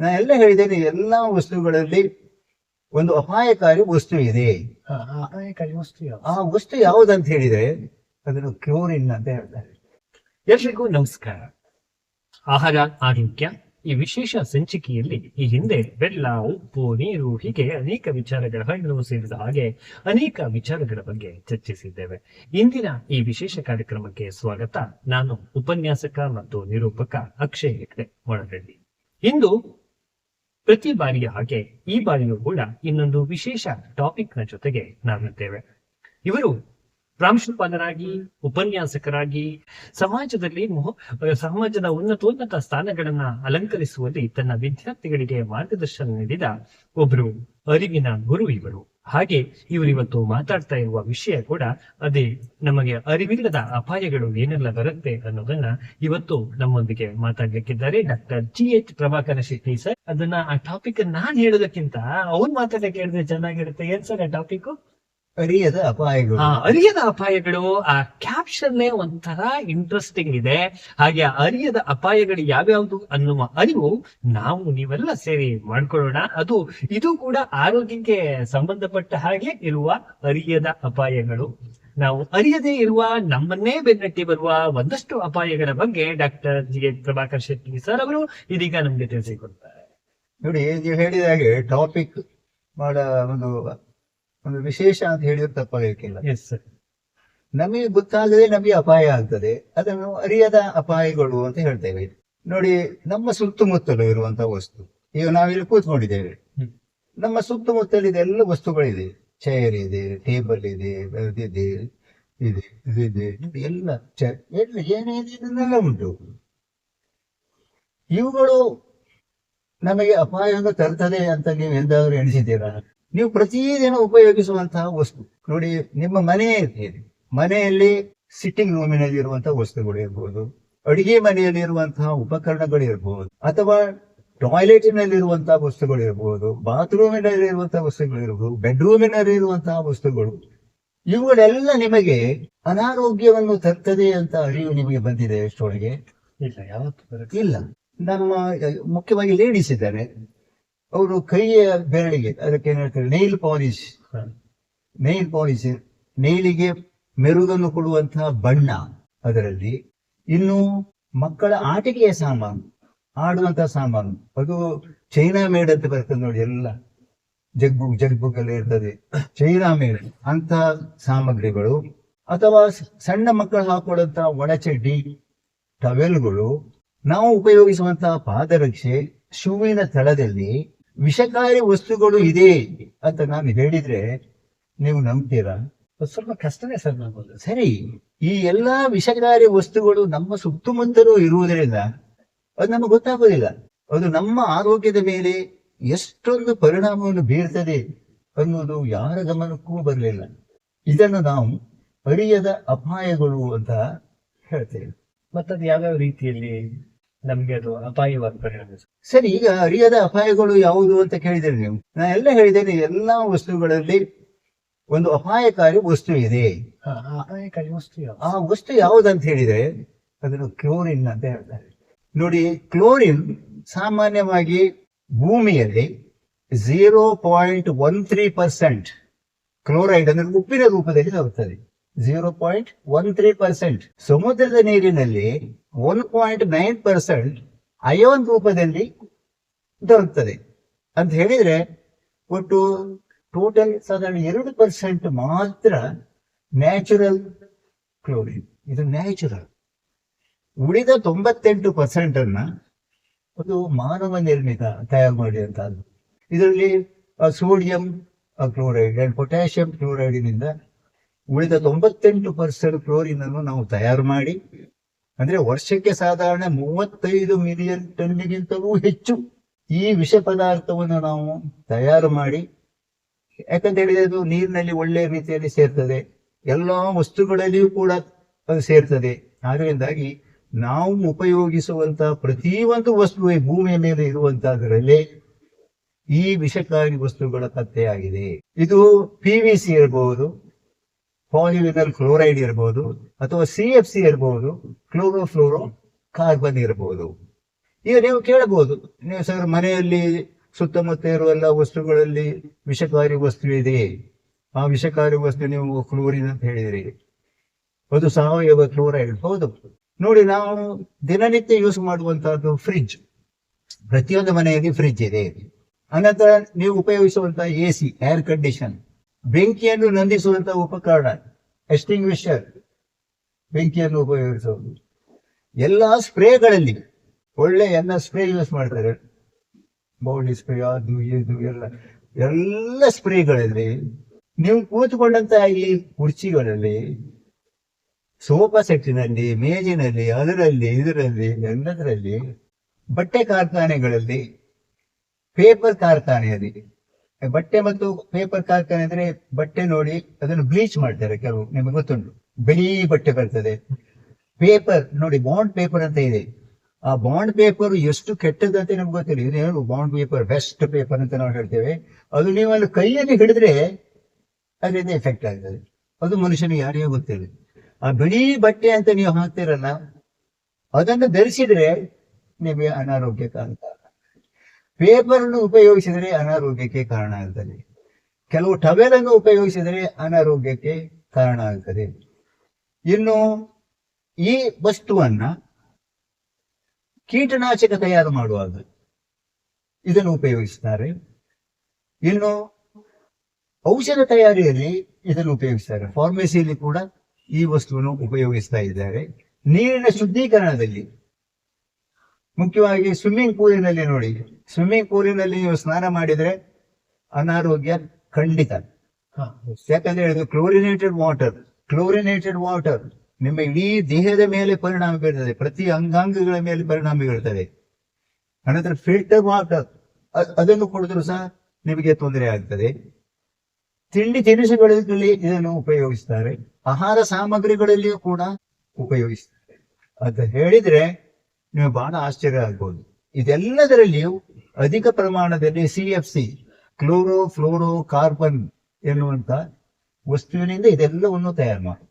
ನಾ ಎಲ್ಲ ಹೇಳಿದ್ದೇನೆ ಎಲ್ಲಾ ವಸ್ತುಗಳಲ್ಲಿ ಒಂದು ಅಪಾಯಕಾರಿ ವಸ್ತು ಇದೆ. ಅಪಾಯಕಾರಿ ವಸ್ತು? ಆ ವಸ್ತು ಯಾವುದಂತ ಹೇಳಿದ್ರೆ ಅದನ್ನು ಕ್ಲೋರಿನ್ ಅಂತ ಹೇಳ್ತಾರೆ. ಎಲ್ರಿಗೂ ನಮಸ್ಕಾರ. ಆಹಾರ ಆರೋಗ್ಯ ಈ ವಿಶೇಷ ಸಂಚಿಕೆಯಲ್ಲಿ ಈ ಹಿಂದೆ ಬೆಲ್ಲ ಉಪ್ಪು ನೀರು ಹೀಗೆ ಅನೇಕ ವಿಚಾರಗಳ ಹಣ್ಣು ಸೇರಿದ ಹಾಗೆ ಅನೇಕ ವಿಚಾರಗಳ ಬಗ್ಗೆ ಚರ್ಚಿಸಿದ್ದೇವೆ. ಇಂದಿನ ಈ ವಿಶೇಷ ಕಾರ್ಯಕ್ರಮಕ್ಕೆ ಸ್ವಾಗತ. ನಾನು ಉಪನ್ಯಾಸಕ ಮತ್ತು ನಿರೂಪಕ ಅಕ್ಷಯ್ ಹೆಗ್ಡೆ ಮೊಳಗಳ್ಳಿ ಇಂದು ಪ್ರತಿ ಬಾರಿಯ ಹಾಗೆ ಈ ಬಾರಿಯೂ ಕೂಡ ಇನ್ನೊಂದು ವಿಶೇಷ ಟಾಪಿಕ್ನ ಜೊತೆಗೆ ನಾವಿದ್ದೇವೆ ಇವರು ಪ್ರಾಂಶುಪಾಲರಾಗಿ, ಉಪನ್ಯಾಸಕರಾಗಿ, ಸಮಾಜದಲ್ಲಿ ಸಮಾಜದ ಉನ್ನತೋನ್ನತ ಸ್ಥಾನಗಳನ್ನ ಅಲಂಕರಿಸುವಲ್ಲಿ ತನ್ನ ವಿದ್ಯಾರ್ಥಿಗಳಿಗೆ ಮಾರ್ಗದರ್ಶನ ನೀಡಿದ ಒಬ್ರು, ಅರಿವಿನ ಗುರು ಇವರು. ಹಾಗೆ ಇವರು ಇವತ್ತು ಮಾತಾಡ್ತಾ ಇರುವ ವಿಷಯ ಕೂಡ ಅದೇ ನಮಗೆ ಅರಿವಿಲ್ಲದ ಅಪಾಯಗಳು ಏನೆಲ್ಲ ಬರುತ್ತೆ ಅನ್ನೋದನ್ನ ಇವತ್ತು ನಮ್ಮೊಂದಿಗೆ ಮಾತಾಡ್ಲಿಕ್ಕಿದ್ದಾರೆ doctor G H Prabhakara Shetty sir. ಅದನ್ನ ಆ ಟಾಪಿಕ್ ನಾನ್ ಹೇಳೋದಕ್ಕಿಂತ ಅವ್ರು ಮಾತಾಡಕ್ಕೆ ಹೇಳಿದ್ರೆ ಚೆನ್ನಾಗಿರುತ್ತೆ. ಏನ್ ಸರ್ ಆ ಟಾಪಿಕ್ ಅರಿಯದ ಅಪಾಯಗಳು. ಅರಿಯದ ಅಪಾಯಗಳು ಆ ಕ್ಯಾಪ್ಷನ್ ಒಂಥರ ಇಂಟ್ರೆಸ್ಟಿಂಗ್ ಇದೆ. ಹಾಗೆ ಆ ಅರಿಯದ ಅಪಾಯಗಳು ಯಾವ್ಯಾವ್ದು ಅನ್ನುವ ಅರಿವು ನಾವು ನೀವೆಲ್ಲ ಸೇರಿ ಮಾಡ್ಕೊಳ್ಳೋಣ. ಅದು ಇದು ಕೂಡ ಆರೋಗ್ಯಕ್ಕೆ ಸಂಬಂಧಪಟ್ಟ ಹಾಗೆ ಇರುವ ಅರಿಯದ ಅಪಾಯಗಳು. ನಾವು ಅರಿಯದೇ ಇರುವ ನಮ್ಮನ್ನೇ ಬೆನ್ನಟ್ಟಿ ಬರುವ ಒಂದಷ್ಟು ಅಪಾಯಗಳ ಬಗ್ಗೆ doctor G H Prabhakar Shetty sir ಅವರು ಇದೀಗ ನಮ್ಗೆ ತಿಳಿಸಿಕೊಡ್ತಾರೆ. ನೋಡಿ ನೀವು ಹೇಳಿದ ಹಾಗೆ ಟಾಪಿಕ್ ಬಹಳ ಒಂದು ಒಂದು ವಿಶೇಷ ಅಂತ ಹೇಳಿದ್ರೆ ತಪ್ಪಾಗಲಿಕ್ಕಿಲ್ಲ. ನಮಗೆ ಗೊತ್ತಾಗದೆ ನಮಗೆ ಅಪಾಯ ಆಗ್ತದೆ. ಅದನ್ನು ಅರಿಯದ ಅಪಾಯಗಳು ಅಂತ ಹೇಳ್ತೇವೆ. ನೋಡಿ ನಮ್ಮ ಸುತ್ತಮುತ್ತಲು ಇರುವಂತಹ ವಸ್ತು ಈಗ ನಾವಿಲ್ಲಿ ಕೂತ್ಕೊಂಡಿದ್ದೇವೆ. ನಮ್ಮ ಸುತ್ತಮುತ್ತಲು ಇದೆಲ್ಲ ವಸ್ತುಗಳಿದೆ. ಚೇರ್ ಇದೆ ಟೇಬಲ್ ಇದೆ ಇದೆ ಇದೆ ಎಲ್ಲ ಎಲ್ಲ ಏನೇನಿದೆ ಇದನ್ನೆಲ್ಲ ಉಂಟು. ಇವುಗಳು ನಮಗೆ ಅಪಾಯವನ್ನು ತರ್ತದೆ ಅಂತ ನೀವು ಎಂದಾದ್ರೂ ಎಣಿಸಿದ್ದೀರಾ? ನೀವು ಪ್ರತಿದಿನ ಉಪಯೋಗಿಸುವಂತಹ ವಸ್ತು. ನೋಡಿ ನಿಮ್ಮ ಮನೆ ಇದೆ ಮನೆಯಲ್ಲಿ ಸಿಟ್ಟಿಂಗ್ ರೂಮಿನಲ್ಲಿ ಇರುವಂತಹ ವಸ್ತುಗಳು ಇರಬಹುದು ಅಡಿಗೆ ಮನೆಯಲ್ಲಿ ಇರುವಂತಹ ಉಪಕರಣಗಳು ಇರಬಹುದು ಅಥವಾ ಟಾಯ್ಲೆಟ್ನಲ್ಲಿ ಇರುವಂತಹ ವಸ್ತುಗಳು ಇರ್ಬೋದು ಬಾತ್ರೂಮಿನಲ್ಲಿ ಇರುವಂತಹ ವಸ್ತುಗಳು ಇರ್ಬೋದು ಬೆಡ್ರೂಮಿನಲ್ಲಿ ಇರುವಂತಹ ವಸ್ತುಗಳು ಇವುಗಳೆಲ್ಲ ನಿಮಗೆ ಅನಾರೋಗ್ಯವನ್ನು ತರ್ತದೆ ಅಂತ ಅರಿವು ನಿಮಗೆ ಬಂದಿದೆ ಎಷ್ಟೊಳಗೆ ಇಲ್ಲ ಯಾವತ್ತು ಇಲ್ಲ. ನಮ್ಮ ಮುಖ್ಯವಾಗಿ ಲೇಡೀಸ್ ಇದ್ದಾರೆ. ಅವರು ಕೈಯ ಬೆರಳಿಗೆ ಅದಕ್ಕೆ ಏನ್ ಹೇಳ್ತಾರೆ? Nail polish. ನೈಲ್ ಪಾಲಿಶ್ ನೈಲಿಗೆ ಮೆರುಗನ್ನು ಕೊಡುವಂತಹ ಬಣ್ಣ ಅದರಲ್ಲಿ. ಇನ್ನು ಮಕ್ಕಳ ಆಟಿಕೆಯ ಸಾಮಾನು ಆಡುವಂತಹ ಸಾಮಾನು. ಅದು ಚೈನಾ ಮೇಡ್ ಅಂತ ಬರ್ತದೆ ನೋಡಿ ಎಲ್ಲ ಜಗ್ಬು ಜಗ್ಬುಕ್ ಎಲ್ಲ ಇರ್ತದೆ. ಚೈನಾ ಮೇಡ್ ಅಂತ ಸಾಮಗ್ರಿಗಳು. ಅಥವಾ ಸಣ್ಣ ಮಕ್ಕಳು ಹಾಕೊಳ್ಳುವಂತಹ ಒಣಚಡ್ಡಿ ಟವೆಲ್ಗಳು ನಾವು ಉಪಯೋಗಿಸುವಂತಹ ಪಾದರಕ್ಷೆ ಶೂವಿನ ತಳದಲ್ಲಿ ವಿಷಕಾರಿ ವಸ್ತುಗಳು ಇದೆ ಅಂತ ನಾನು ಹೇಳಿದ್ರೆ ನೀವು ನಂಬ್ತೀರಾ? ಸ್ವಲ್ಪ ಕಷ್ಟನೇ ಸರ್ ಮಾಡ್ಬೋದು ಸರಿ, ಈ ಎಲ್ಲಾ ವಿಷಕಾರಿ ವಸ್ತುಗಳು ನಮ್ಮ ಸುತ್ತಮುತ್ತಲೂ ಇರುವುದರಿಂದ ಅದು ನಮಗೆ ಗೊತ್ತಾಗೋದಿಲ್ಲ ಅದು ನಮ್ಮ ಆರೋಗ್ಯದ ಮೇಲೆ ಎಷ್ಟೊಂದು ಪರಿಣಾಮವನ್ನು ಬೀರ್ತದೆ ಅನ್ನೋದು ಯಾರ ಗಮನಕ್ಕೂ ಬರಲಿಲ್ಲ. ಇದನ್ನು ನಾವು ಅರಿಯದ ಅಪಾಯಗಳು ಅಂತ ಹೇಳ್ತೇವೆ. ಮತ್ತದು ಯಾವ್ಯಾವ ರೀತಿಯಲ್ಲಿ ನಮ್ಗೆ ಅದು ಅಪಾಯವಾಗಿ ಸರಿ ಈಗ ಅರಿಯದ ಅಪಾಯಗಳು ಯಾವುದು ಅಂತ ಕೇಳಿದರೆ ನೀವು. ನಾನು ಎಲ್ಲ ಹೇಳಿದ್ದೇನೆ ಎಲ್ಲಾ ವಸ್ತುಗಳಲ್ಲಿ ಒಂದು ಅಪಾಯಕಾರಿ ವಸ್ತು ಇದೆ. ಅಪಾಯಕಾರಿ ವಸ್ತು ಯಾವುದು? ಆ ವಸ್ತು ಯಾವುದಂತ ಹೇಳಿದ್ರೆ ಅದನ್ನು ಕ್ಲೋರಿನ್ ಅಂತ ಹೇಳ್ತಾರೆ. ನೋಡಿ ಕ್ಲೋರಿನ್ ಸಾಮಾನ್ಯವಾಗಿ ಭೂಮಿಯಲ್ಲಿ zero point one three percent chloride ಅಂದ್ರೆ ಉಪ್ಪಿನ ರೂಪದಲ್ಲಿ ಬರುತ್ತದೆ zero point one three percent. ಸಮುದ್ರದ ನೀರಿನಲ್ಲಿ one point nine percent ion ರೂಪದಲ್ಲಿ ದೊರಕುತ್ತದೆ ಅಂತ ಹೇಳಿದ್ರೆ, ಒಟ್ಟು ಟೋಟಲ್ ಸಾಧಾರಣ ಎರಡು ಪರ್ಸೆಂಟ್ ಮಾತ್ರ ನ್ಯಾಚುರಲ್ ಕ್ಲೋರಿನ್ ಇದು ನ್ಯಾಚುರಲ್ ಉಳಿದ ತೊಂಬತ್ತೆಂಟು ಪರ್ಸೆಂಟ್ ಅನ್ನ ಒಂದು ಮಾನವ ನಿರ್ಮಿತ, ತಯಾರು ಮಾಡಿದಂತಹದ್ದು. ಇದರಲ್ಲಿ ಸೋಡಿಯಂ ಕ್ಲೋರೈಡ್ ಅಂಡ್ ಪೊಟ್ಯಾಷಿಯಂ ಕ್ಲೋರೈಡಿನಿಂದ ಉಳಿದ ತೊಂಬತ್ತೆಂಟು ಪರ್ಸೆಂಟ್ ಕ್ಲೋರಿನ್ ಅನ್ನು ನಾವು ತಯಾರು ಮಾಡಿ ಅಂದ್ರೆ ವರ್ಷಕ್ಕೆ ಸಾಧಾರಣ ಮೂವತ್ತೈದು ಮಿಲಿಯನ್ ಟನ್ಗಿಂತಲೂ ಹೆಚ್ಚು ಈ ವಿಷ ಪದಾರ್ಥವನ್ನು ನಾವು ತಯಾರು ಮಾಡಿ, ಯಾಕಂತ ಹೇಳಿದ್ರೆ ಅದು ನೀರಿನಲ್ಲಿ ಒಳ್ಳೆ ರೀತಿಯಲ್ಲಿ ಸೇರ್ತದೆ. ಎಲ್ಲ ವಸ್ತುಗಳಲ್ಲಿಯೂ ಕೂಡ ಅದು ಸೇರ್ತದೆ. ಆದ್ರಿಂದಾಗಿ ನಾವು ಉಪಯೋಗಿಸುವಂತಹ ಪ್ರತಿಯೊಂದು ವಸ್ತು ಈ ಭೂಮಿಯ ಮೇಲೆ ಇರುವಂತಹದ್ರಲ್ಲಿ ಈ ವಿಷಕಾರಿ ವಸ್ತುಗಳ ಪತ್ತೆಯಾಗಿದೆ. ಇದು ಪಿ ವಿ ಸಿ ಇರಬಹುದು ಪಾಲಿವಿನಲ್ ಕ್ಲೋರೈಡ್ ಇರಬಹುದು ಅಥವಾ ಸಿ ಎಫ್ ಸಿ ಇರಬಹುದು ಕ್ಲೋರೋಫ್ಲೋರೋ ಕಾರ್ಬನ್ ಇರಬಹುದು ಈಗ ನೀವು ಕೇಳಬಹುದು ನೀವು ಸರ್ ಮನೆಯಲ್ಲಿ ಸುತ್ತಮುತ್ತ ಇರುವ ಎಲ್ಲ ವಸ್ತುಗಳಲ್ಲಿ ವಿಷಕಾರಿ ವಸ್ತು ಇದೆ. ಆ ವಿಷಕಾರಿ ವಸ್ತು ನೀವು ಕ್ಲೋರಿನ್ ಅಂತ ಹೇಳಿದಿರಿ. ಅದು ಸಾವಯವ ಕ್ಲೋರೈಡ್, ಹೌದು. ನೋಡಿ, ನಾವು ದಿನನಿತ್ಯ ಯೂಸ್ ಮಾಡುವಂತಹದ್ದು ಫ್ರಿಡ್ಜ್ ಪ್ರತಿಯೊಂದು ಮನೆಯಲ್ಲಿ ಫ್ರಿಡ್ಜ್ ಇದೆ. ಅನಂತರ ನೀವು ಉಪಯೋಗಿಸುವಂತಹ ಎ ಸಿ ಏರ್ ಕಂಡೀಷನ್ ಬೆಂಕಿಯನ್ನು ನಂದಿಸುವಂತಹ ಉಪಕರಣ ಎಸ್ಟಿಂಗ್ವಿಷರ್ ಬೆಂಕಿಯನ್ನು ಉಪಯೋಗಿಸುವುದು. ಎಲ್ಲ ಸ್ಪ್ರೇಗಳಲ್ಲಿ ಒಳ್ಳೆ ಎಲ್ಲ ಸ್ಪ್ರೇ ಯೂಸ್ ಮಾಡ್ತಾರೆ. ಬೌಡಿ ಸ್ಪ್ರೇ, ಅದು, ಇದು, ಎಲ್ಲ ಎಲ್ಲ ಸ್ಪ್ರೇಗಳಲ್ಲಿ ನೀವು ಕೂತ್ಕೊಂಡಂತ ಈ ಕುರ್ಚಿಗಳಲ್ಲಿ, ಸೋಫಾ ಸೆಟ್ಟಿನಲ್ಲಿ, ಮೇಜಿನಲ್ಲಿ, ಅದರಲ್ಲಿ, ಇದರಲ್ಲಿ, ಎಲ್ಲದರಲ್ಲಿ ಬಟ್ಟೆ ಕಾರ್ಖಾನೆಗಳಲ್ಲಿ ಪೇಪರ್ ಕಾರ್ಖಾನೆಯಲ್ಲಿ ಬಟ್ಟೆ ಮತ್ತು ಪೇಪರ್ ಕಾರ್ಖಾನೆ ಅಂದ್ರೆ ಬಟ್ಟೆ ನೋಡಿ ಅದನ್ನು ಬ್ಲೀಚ್ ಮಾಡ್ತಾರೆ ಕೆಲವು, ನಿಮಗೆ ಗೊತ್ತುಂಟು. ಬಿಳಿ ಬಟ್ಟೆ ಬರ್ತದೆ. ಪೇಪರ್ ನೋಡಿ ಬಾಂಡ್ ಪೇಪರ್ ಅಂತ ಇದೆ. ಆ ಬಾಂಡ್ ಪೇಪರ್ ಎಷ್ಟು ಕೆಟ್ಟದಂತೆ ನಮ್ಗೆ ಗೊತ್ತಿಲ್ಲ. ಇದೇನು ಬಾಂಡ್ ಪೇಪರ್ ಬೆಸ್ಟ್ ಪೇಪರ್ ಅಂತ ನಾವು ಹೇಳ್ತೇವೆ. ಅದು ನೀವು ಅಲ್ಲಿ ಕೈಯಲ್ಲಿ ಹಿಡಿದ್ರೆ ಅದರಿಂದ ಎಫೆಕ್ಟ್ ಆಗ್ತದೆ. ಅದು ಮನುಷ್ಯನಿಗೆ ಯಾರಿಗೂ ಗೊತ್ತಿಲ್ಲ. ಆ ಬಿಳಿ ಬಟ್ಟೆ ಅಂತ ನೀವು ಹಾಕ್ತಿರಲ್ಲ, ಅದನ್ನು ಧರಿಸಿದ್ರೆ ನಿಮಗೆ ಅನಾರೋಗ್ಯ ಕಾರಣ ಪೇಪರ್ ಅನ್ನು ಉಪಯೋಗಿಸಿದರೆ ಅನಾರೋಗ್ಯಕ್ಕೆ ಕಾರಣ ಆಗ್ತದೆ. ಕೆಲವು ಟವೆಲ್ ಅನ್ನು ಉಪಯೋಗಿಸಿದರೆ ಅನಾರೋಗ್ಯಕ್ಕೆ ಕಾರಣ ಆಗ್ತದೆ. ಇನ್ನು ಈ ವಸ್ತುವನ್ನ ಕೀಟನಾಶಕ ತಯಾರು ಮಾಡುವಾಗ ಇದನ್ನು ಉಪಯೋಗಿಸ್ತಾರೆ. ಇನ್ನು ಔಷಧ ತಯಾರಿಯಲ್ಲಿ ಇದನ್ನು ಉಪಯೋಗಿಸ್ತಾರೆ. ಫಾರ್ಮಸಿಯಲ್ಲಿ ಕೂಡ ಈ ವಸ್ತುವನ್ನು ಉಪಯೋಗಿಸ್ತಾ ಇದ್ದಾರೆ. ನೀರಿನ ಶುದ್ಧೀಕರಣದಲ್ಲಿ ಮುಖ್ಯವಾಗಿ ಸ್ವಿಮ್ಮಿಂಗ್ ಪೂಲಿನಲ್ಲಿ ನೋಡಿ. ಸ್ವಿಮ್ಮಿಂಗ್ ಪೂಲಿನಲ್ಲಿ ನೀವು ಸ್ನಾನ ಮಾಡಿದ್ರೆ ಅನಾರೋಗ್ಯ ಖಂಡಿತ. ಯಾಕಂದ್ರೆ ಇದು ಕ್ಲೋರಿನೇಟೆಡ್ ವಾಟರ್ ಕ್ಲೋರಿನೇಟೆಡ್ ವಾಟರ್ ನಿಮ್ಮ ಇಡೀ ದೇಹದ ಮೇಲೆ ಪರಿಣಾಮ ಬೀರ್ತದೆ. ಪ್ರತಿ ಅಂಗಾಂಗಗಳ ಮೇಲೆ ಪರಿಣಾಮ ಬೀರ್ತದೆ. ಅನಂತರ ಫಿಲ್ಟರ್ ವಾಟರ್ ಅದನ್ನು ಕುಡಿದ್ರು ಸಹ ನಿಮಗೆ ತೊಂದರೆ ಆಗ್ತದೆ. ತಿಂಡಿ ತಿನಿಸುಗಳಲ್ಲಿ ಇದನ್ನು ಉಪಯೋಗಿಸ್ತಾರೆ. ಆಹಾರ ಸಾಮಗ್ರಿಗಳಲ್ಲಿಯೂ ಕೂಡ ಉಪಯೋಗಿಸ್ತಾರೆ. ಅಂತ ಹೇಳಿದ್ರೆ ನೀವು ಬಹಳ ಆಶ್ಚರ್ಯ ಆಗ್ಬೋದು. ಇದೆಲ್ಲದರಲ್ಲಿಯೂ ಅಧಿಕ ಪ್ರಮಾಣದಲ್ಲಿ C F C chlorofluorocarbon ಎನ್ನುವಂತ ವಸ್ತುವಿನಿಂದ ಇದೆಲ್ಲವನ್ನು ತಯಾರು ಮಾಡಿ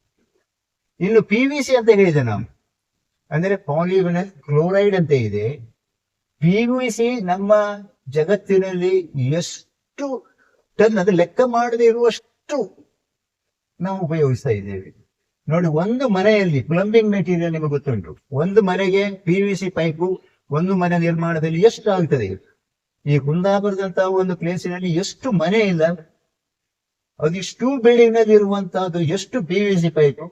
ಇನ್ನು ಪಿ ವಿ ಸಿ ಅಂತ ಹೇಳಿದೆ ನಾವು. ಅಂದ್ರೆ ಪಾಲಿವಿನಲ್ ಕ್ಲೋರೈಡ್ ಅಂತ ಇದೆ. ಪಿ ವಿ ಸಿ ನಮ್ಮ ಜಗತ್ತಿನಲ್ಲಿ ಎಷ್ಟು ಟನ್ ಅದು ಲೆಕ್ಕ ಮಾಡದೇ ಇರುವಷ್ಟು ನಾವು ಉಪಯೋಗಿಸ್ತಾ ಇದ್ದೇವೆ. ನೋಡಿ, ಒಂದು ಮನೆಯಲ್ಲಿ ಪ್ಲಂಬಿಂಗ್ ಮೆಟೀರಿಯಲ್ ನಿಮಗೆ ಗೊತ್ತುಂಟು. ಒಂದು ಮನೆಗೆ ಪಿ ವಿ ಸಿ ಪೈಪು ಒಂದು ಮನೆ ನಿರ್ಮಾಣದಲ್ಲಿ ಎಷ್ಟು ಆಗ್ತದೆ? ಈ ಕುಂದಾಪುರದಂತಹ ಒಂದು ಪ್ಲೇಸಿನಲ್ಲಿ ಎಷ್ಟು ಮನೆ ಇಲ್ಲ? ಅದಿಷ್ಟು ಬಿಲ್ಡಿಂಗ್ನಲ್ಲಿ ಇರುವಂತಹದ್ದು ಎಷ್ಟು ಪಿ ವಿ ಸಿ ಪೈಪು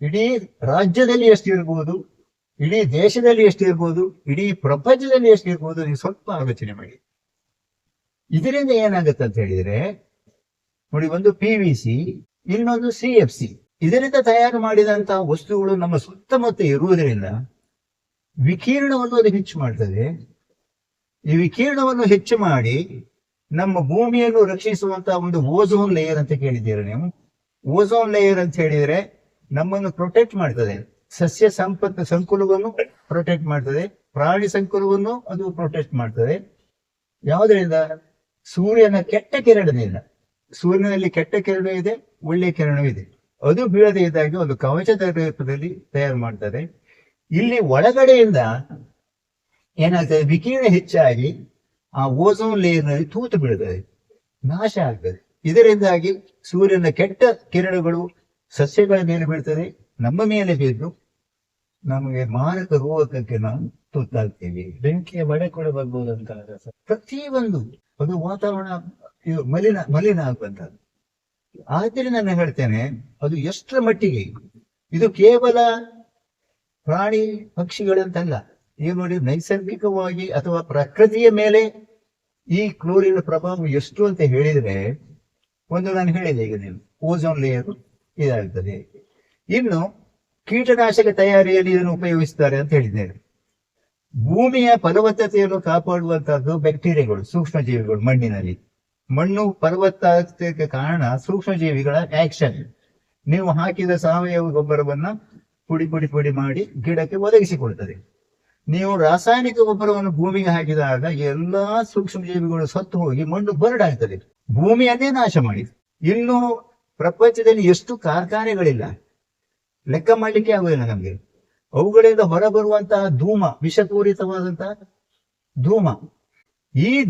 ಇಡೀ ರಾಜ್ಯದಲ್ಲಿ ಎಷ್ಟು ಇರ್ಬೋದು? ಇಡೀ ದೇಶದಲ್ಲಿ ಎಷ್ಟು ಇರ್ಬೋದು? ಇಡೀ ಪ್ರಪಂಚದಲ್ಲಿ ಎಷ್ಟು ಇರ್ಬೋದು? ನೀವು ಸ್ವಲ್ಪ ಆಲೋಚನೆ ಮಾಡಿ. ಇದರಿಂದ ಏನಾಗುತ್ತೆ ಅಂತ ಹೇಳಿದ್ರೆ, ನೋಡಿ, ಒಂದು ಪಿ ವಿ ಸಿ ಇನ್ನೊಂದು ಸಿ ಎಫ್ ಸಿ ಇದರಿಂದ ತಯಾರು ಮಾಡಿದಂತಹ ವಸ್ತುಗಳು ನಮ್ಮ ಸುತ್ತಮುತ್ತ ಇರುವುದರಿಂದ ವಿಕಿರಣವನ್ನು ಅದು ಹೆಚ್ಚು ಮಾಡ್ತದೆ. ಈ ವಿಕಿರಣವನ್ನು ಹೆಚ್ಚು ಮಾಡಿ ನಮ್ಮ ಭೂಮಿಯನ್ನು ರಕ್ಷಿಸುವಂತಹ ಒಂದು ಓಝೋನ್ ಲೇಯರ್ ಅಂತ ಕೇಳಿದ್ದೀರ ನೀವು? ಓಝೋನ್ ಲೇಯರ್ ಅಂತ ಹೇಳಿದ್ರೆ ನಮ್ಮನ್ನು ಪ್ರೊಟೆಕ್ಟ್ ಮಾಡ್ತದೆ. ಸಸ್ಯ ಸಂಪತ್ತು ಸಂಕುಲವನ್ನು ಪ್ರೊಟೆಕ್ಟ್ ಮಾಡ್ತದೆ. ಪ್ರಾಣಿ ಸಂಕುಲವನ್ನು ಅದು ಪ್ರೊಟೆಕ್ಟ್ ಮಾಡ್ತದೆ. ಯಾವುದರಿಂದ? ಸೂರ್ಯನ ಕೆಟ್ಟ ಕಿರಣದಿಂದ. ಸೂರ್ಯನಲ್ಲಿ ಕೆಟ್ಟ ಕಿರಣ ಇದೆ ಒಳ್ಳೆಯ ಕಿರಣ ಇದೆ. ಅದು ಬೀಳದೇ ಇದ್ದಾಗಿ ಒಂದು ಕವಚದ ರೂಪದಲ್ಲಿ ತಯಾರು ಮಾಡ್ತಾರೆ. ಇಲ್ಲಿ ಒಳಗಡೆಯಿಂದ ಏನಾಗ್ತದೆ? ವಿಕಿರಣ ಹೆಚ್ಚಾಗಿ ಆ ಓಝೋನ್ ಲೇಯರ್ನಲ್ಲಿ ತೂತು ಬೀಳ್ತದೆ ನಾಶ ಆಗ್ತದೆ. ಇದರಿಂದಾಗಿ ಸೂರ್ಯನ ಕೆಟ್ಟ ಕಿರಣಗಳು ಸಸ್ಯಗಳ ಮೇಲೆ ಬೀಳ್ತದೆ. ನಮ್ಮ ಮೇಲೆ ಬಿದ್ದು ನಮಗೆ ಮಾರಕ ರೋಗಕ್ಕೆ ನಾವು ತುತ್ತಾಗ್ತೀವಿ. ಬೆಂಕಿಯ ಮಳೆ ಕೂಡ ಬರ್ಬೋದು ಅಂತ ಪ್ರತಿಯೊಂದು ಅದು ವಾತಾವರಣ ಮಲಿನ ಮಲಿನ ಆಗುವಂತದ್ದು ಆದ್ದರಿಂದ ನಾನು ಹೇಳ್ತೇನೆ, ಅದು ಎಷ್ಟರ ಮಟ್ಟಿಗೆ? ಇದು ಕೇವಲ ಪ್ರಾಣಿ ಪಕ್ಷಿಗಳಂತಲ್ಲ. ನೀವು ನೋಡಿ, ನೈಸರ್ಗಿಕವಾಗಿ ಅಥವಾ ಪ್ರಕೃತಿಯ ಮೇಲೆ ಈ ಕ್ಲೋರಿನ್ ಪ್ರಭಾವ ಎಷ್ಟು ಅಂತ ಹೇಳಿದ್ರೆ, ಒಂದು ನಾನು ಹೇಳಿದೆ ಈಗ ನೀವು ಓಝೋನ್ ಲೇಯರ್ ಇದಾಗ್ತದೆ. ಇನ್ನು ಕೀಟನಾಶಕ ತಯಾರಿಯಲ್ಲಿ ಇದನ್ನು ಉಪಯೋಗಿಸ್ತಾರೆ ಅಂತ ಹೇಳಿದ್ದೇನೆ. ಭೂಮಿಯ ಫಲವತ್ತತೆಯನ್ನು ಕಾಪಾಡುವಂತಹದ್ದು ಬ್ಯಾಕ್ಟೀರಿಯಾಗಳು ಸೂಕ್ಷ್ಮ ಜೀವಿಗಳು ಮಣ್ಣಿನಲ್ಲಿ. ಮಣ್ಣು ಫಲವತ್ತತೆಗೆ ಕಾರಣ ಸೂಕ್ಷ್ಮಜೀವಿಗಳ ಆಕ್ಷನ್ ನೀವು ಹಾಕಿದ ಸಾವಯವ ಗೊಬ್ಬರವನ್ನ ಪುಡಿ ಪುಡಿ ಪುಡಿ ಮಾಡಿ ಗಿಡಕ್ಕೆ ಒದಗಿಸಿಕೊಡ್ತದೆ. ನೀವು ರಾಸಾಯನಿಕ ಗೊಬ್ಬರವನ್ನು ಭೂಮಿಗೆ ಹಾಕಿದಾಗ ಎಲ್ಲಾ ಸೂಕ್ಷ್ಮಜೀವಿಗಳು ಸತ್ತು ಹೋಗಿ ಮಣ್ಣು ಬರಡಾಗ್ತದೆ. ಭೂಮಿಯನ್ನೇ ನಾಶ ಮಾಡಿ. ಇನ್ನು ಪ್ರಪಂಚದಲ್ಲಿ ಎಷ್ಟು ಕಾರ್ಖಾನೆಗಳಿಲ್ಲ. ಲೆಕ್ಕ ಮಾಡ್ಲಿಕ್ಕೆ ಆಗುದಿಲ್ಲ ನಮಗೆ. ಅವುಗಳಿಂದ ಹೊರಬರುವಂತಹ ಧೂಮ, ವಿಷಪೂರಿತವಾದಂತಹ ಧೂಮ. ಈ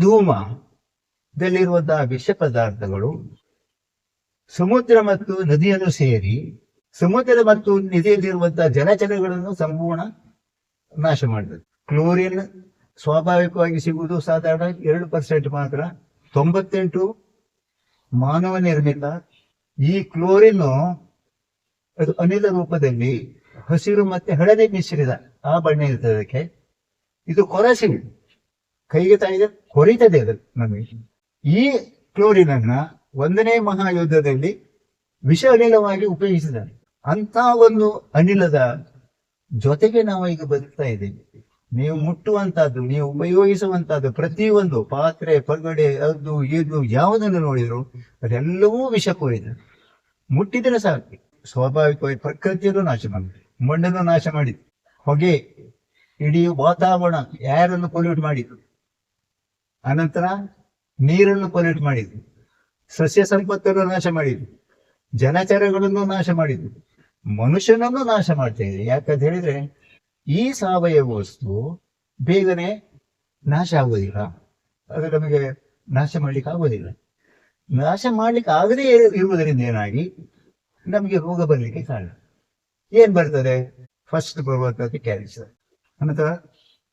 ಧೂಮದಲ್ಲಿರುವಂತಹ ವಿಷ ಪದಾರ್ಥಗಳು, ಸಮುದ್ರ ಮತ್ತು ನದಿಯನ್ನು ಸೇರಿ, ಸಮುದ್ರ ಮತ್ತು ನದಿಯಲ್ಲಿರುವಂತಹ ಜಲಚರಗಳನ್ನು ಸಂಪೂರ್ಣ ನಾಶ ಮಾಡುತ್ತದೆ ಕ್ಲೋರಿನ್ ಸ್ವಾಭಾವಿಕವಾಗಿ ಸಿಗುವುದು ಸಾಧಾರಣ ಎರಡು ಪರ್ಸೆಂಟ್ ಮಾತ್ರ. ತೊಂಬತ್ತೆಂಟು ಮಾನವ ನಿರ್ಮಿತ ಈ ಕ್ಲೋರಿನ್ ಅದು ಅನಿಲ ರೂಪದಲ್ಲಿ ಹಸಿರು ಮತ್ತೆ ಹಳದಿ ಮಿಶ್ರಿತ ಆ ಬಣ್ಣ ಇರ್ತದೆ ಅದಕ್ಕೆ. ಇದು ಕೊರಸಿನ್. ಕೈಗೆ ತಾಯಿಗೆ ಕೊರಿತದೆ ಅದು ನಮಗೆ. ಈ ಕ್ಲೋರಿನ್ ಅನ್ನ ಒಂದನೇ ಮಹಾಯುದ್ಧದಲ್ಲಿ ವಿಷ ಅನಿಲವಾಗಿ ಉಪಯೋಗಿಸಿದ್ದಾರೆ. ಅಂತ ಒಂದು ಅನಿಲದ ಜೊತೆಗೆ ನಾವು ಈಗ ಬದುಕ್ತಾ ಇದ್ದೇವೆ. ನೀವು ಮುಟ್ಟುವಂತಹದ್ದು ನೀವು ಉಪಯೋಗಿಸುವಂತಹದ್ದು ಪ್ರತಿಯೊಂದು ಪಾತ್ರೆ, ಪಗಡೆ ಅದು ಇದು ಯಾವುದನ್ನು ನೋಡಿದ್ರು ಅದೆಲ್ಲವೂ ವಿಷಪೂರಿತ ಮುಟ್ಟಿದ್ರೆ ಸಾಕು. ಸ್ವಾಭಾವಿಕವಾಗಿ ಪ್ರಕೃತಿಯನ್ನು ನಾಶ ಮಾಡಿದೆ. ಮಣ್ಣನ್ನು ನಾಶ ಮಾಡಿದ್ರು ಹೊಗೆ, ಇಡೀ ವಾತಾವರಣ ಯಾರನ್ನು ಪೊಲ್ಯೂಟ್ ಮಾಡಿದ್ರು ಅನಂತರ ನೀರನ್ನು ಪೊಲ್ಯೂಟ್ ಮಾಡಿದ್ವಿ. ಸಸ್ಯ ಸಂಪತ್ತನ್ನು ನಾಶ ಮಾಡಿದ್ವಿ. ಜಲಚರಗಳನ್ನು ನಾಶ ಮಾಡಿದ್ವಿ. ಮನುಷ್ಯನನ್ನು ನಾಶ ಮಾಡ್ತಾ ಇದೆ ಯಾಕಂತ ಹೇಳಿದ್ರೆ, ಈ ಸಾವಯವ ವಸ್ತು ಬೇಗನೆ ನಾಶ ಆಗೋದಿಲ್ಲ. ಅದು ನಮಗೆ ನಾಶ ಮಾಡ್ಲಿಕ್ಕೆ ಆಗೋದಿಲ್ಲ. ನಾಶ ಮಾಡ್ಲಿಕ್ಕೆ ಆಗದೇ ಇರುವುದರಿಂದ ಏನಾಗಿ ನಮಗೆ ರೋಗ ಬರಲಿಕ್ಕೆ ಕಾರಣ. ಏನ್ ಬರ್ತದೆ? ಫಸ್ಟ್ ಬರುವಂತದ್ದು ಕ್ಯಾನ್ಸರ್ ಅನಂತರ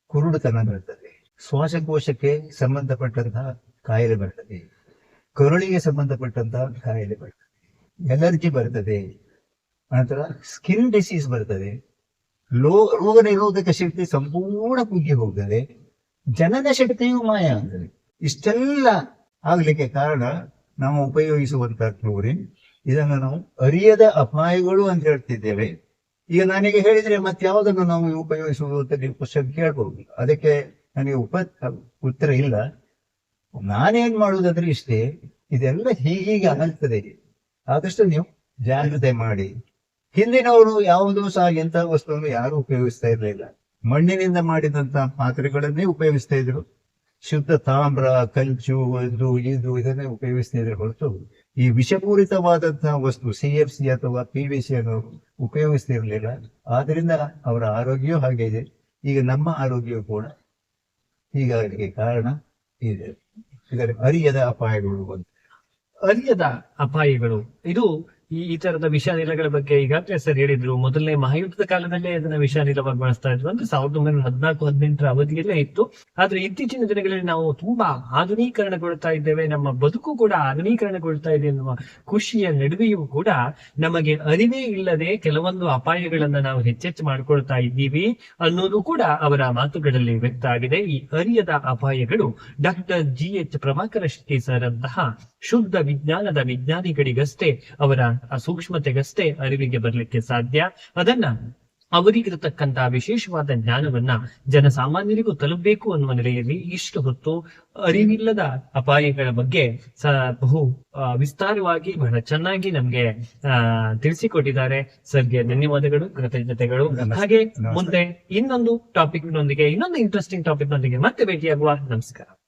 ಕುರುಡುತನ ಬರ್ತದೆ. ಶ್ವಾಸಕೋಶಕ್ಕೆ ಸಂಬಂಧಪಟ್ಟಂತಹ ಕಾಯಿಲೆ ಬರ್ತದೆ. ಕರುಳಿಗೆ ಸಂಬಂಧಪಟ್ಟಂತಹ ಕಾಯಿಲೆ ಬರ್ತದೆ. ಎಲರ್ಜಿ ಬರ್ತದೆ. ನಂತರ ಸ್ಕಿನ್ ಡಿಸೀಸ್ ಬರ್ತದೆ. ಲೋ, ರೋಗ ನಿರೋಧಕ ಶಕ್ತಿ ಸಂಪೂರ್ಣ ಕುಗ್ಗಿ ಹೋಗ್ತದೆ. ಜನನ ಶಕ್ತಿಯು ಮಾಯ ಆಗ್ತದೆ. ಇಷ್ಟೆಲ್ಲ ಆಗ್ಲಿಕ್ಕೆ ಕಾರಣ ನಾವು ಉಪಯೋಗಿಸುವಂತಹ ಕ್ಲೋರಿನ್ ಇದನ್ನು ನಾವು ಅರಿಯದ ಅಪಾಯಗಳು ಅಂತ ಹೇಳ್ತಿದ್ದೇವೆ. ಈಗ ನನಗೆ ಹೇಳಿದ್ರೆ ಮತ್ತೆ ಯಾವುದನ್ನು ನಾವು ಉಪಯೋಗಿಸುವುದು ಅಂತ ನೀವು ಕ್ವಶನ್ ಅದಕ್ಕೆ ನನಗೆ ಉಪ, ಉತ್ತರ ಇಲ್ಲ. ನಾನೇನ್ ಮಾಡುವುದಂದ್ರೆ ಇಷ್ಟೇ, ಇದೆಲ್ಲ ಹೀಗೀಗೆ ಅನಂತದೆ ಆದಷ್ಟು ನೀವು ಜಾಗ್ರತೆ ಮಾಡಿ. ಹಿಂದಿನವರು ಯಾವುದೂ ಸಹ ಎಂತ ವಸ್ತುವನ್ನು ಯಾರು ಉಪಯೋಗಿಸ್ತಾ ಇರಲಿಲ್ಲ. ಮಣ್ಣಿನಿಂದ ಮಾಡಿದಂತಹ ಪಾತ್ರೆಗಳನ್ನೇ ಉಪಯೋಗಿಸ್ತಾ ಇದ್ರು. ಶುದ್ಧ ತಾಮ್ರ ಕಂಚು ಅದು ಇದು, ಇದನ್ನೇ ಉಪಯೋಗಿಸ್ತಾ ಇದ್ರೆ ಹೊರತು ಈ ವಿಷಪೂರಿತವಾದಂತಹ ವಸ್ತು, ಸಿ ಎಫ್ ಸಿ ಅಥವಾ ಪಿ ವಿ ಸಿ ಅನ್ನು ಉಪಯೋಗಿಸ್ತಿರ್ಲಿಲ್ಲ ಆದ್ರಿಂದ ಅವರ ಆರೋಗ್ಯವೂ ಹಾಗೆ ಇದೆ. ಈಗ ನಮ್ಮ ಆರೋಗ್ಯವೂ ಕೂಡ ಅದಕ್ಕೆ ಕಾರಣ ಇದೆ. ಅರಿಯದ ಅಪಾಯಗಳು ಅರಿಯದ ಅಪಾಯಗಳು. ಇದು ಈ ಈ ತರದ ವಿಷಾನಿಲಗಳ ಬಗ್ಗೆ ಈಗಾಗಲೇ ಸರ್ ಹೇಳಿದ್ರು. ಮೊದಲನೇ ಮಹಾಯುದ್ಧದ ಕಾಲದಲ್ಲೇ ಅದನ್ನ ವಿಷಾನಿಲವಾಗಿ ಬಳಸ್ತಾ ಇದ್ರು. ಅಂದ್ರೆ ಸಾವಿರದ ಒಂಬೈನೂರ ಹದಿನಾಲ್ಕು ಹದಿನೆಂಟರ ಅವಧಿಯಲ್ಲೇ ಇತ್ತು. ಆದ್ರೆ ಇತ್ತೀಚಿನ ದಿನಗಳಲ್ಲಿ ನಾವು ತುಂಬಾ ಆಧುನೀಕರಣಗೊಳ್ತಾ ಇದ್ದೇವೆ. ನಮ್ಮ ಬದುಕು ಕೂಡ ಆಧುನೀಕರಣಗೊಳ್ತಾ ಇದೆ ಎನ್ನುವ ಖುಷಿಯ ನಡುವೆಯೂ ಕೂಡ ನಮಗೆ ಅರಿವೇ ಇಲ್ಲದೆ ಕೆಲವೊಂದು ಅಪಾಯಗಳನ್ನ ನಾವು ಹೆಚ್ಚೆಚ್ಚು ಮಾಡ್ಕೊಳ್ತಾ ಇದ್ದೀವಿ ಅನ್ನೋದು ಕೂಡ ಅವರ ಮಾತುಗಳಲ್ಲಿ ವ್ಯಕ್ತ ಆಗಿದೆ. ಈ ಅರಿಯದ ಅಪಾಯಗಳು doctor G H Prabhakara Shetty sir ಅಂತಹ ಶುದ್ಧ ವಿಜ್ಞಾನದ ವಿಜ್ಞಾನಿಗಳಿಗಷ್ಟೇ ಅವರ ಆ ಸೂಕ್ಷ್ಮತೆಗಷ್ಟೇ ಅರಿವಿಗೆ ಬರಲಿಕ್ಕೆ ಸಾಧ್ಯ. ಅದನ್ನ ಅವರಿಗಿರತಕ್ಕಂತಹ ವಿಶೇಷವಾದ ಜ್ಞಾನವನ್ನ ಜನಸಾಮಾನ್ಯರಿಗೂ ತಲುಪಬೇಕು ಅನ್ನುವ ನೆಲೆಯಲ್ಲಿ ಇಷ್ಟು ಹೊತ್ತು ಅರಿವಿಲ್ಲದ ಅಪಾಯಗಳ ಬಗ್ಗೆ ಬಹು ವಿಸ್ತಾರವಾಗಿ ಬಹಳ ಚೆನ್ನಾಗಿ ನಮ್ಗೆ ಆ ತಿಳಿಸಿಕೊಟ್ಟಿದ್ದಾರೆ. ಸರ್ಗೆ ಧನ್ಯವಾದಗಳು ಕೃತಜ್ಞತೆಗಳು. ಹಾಗೆ ಮುಂದೆ ಇನ್ನೊಂದು ಟಾಪಿಕ್ ನೊಂದಿಗೆ ಇನ್ನೊಂದು ಇಂಟ್ರೆಸ್ಟಿಂಗ್ ಟಾಪಿಕ್ ನೊಂದಿಗೆ ಮತ್ತೆ ಭೇಟಿಯಾಗುವ. ನಮಸ್ಕಾರ.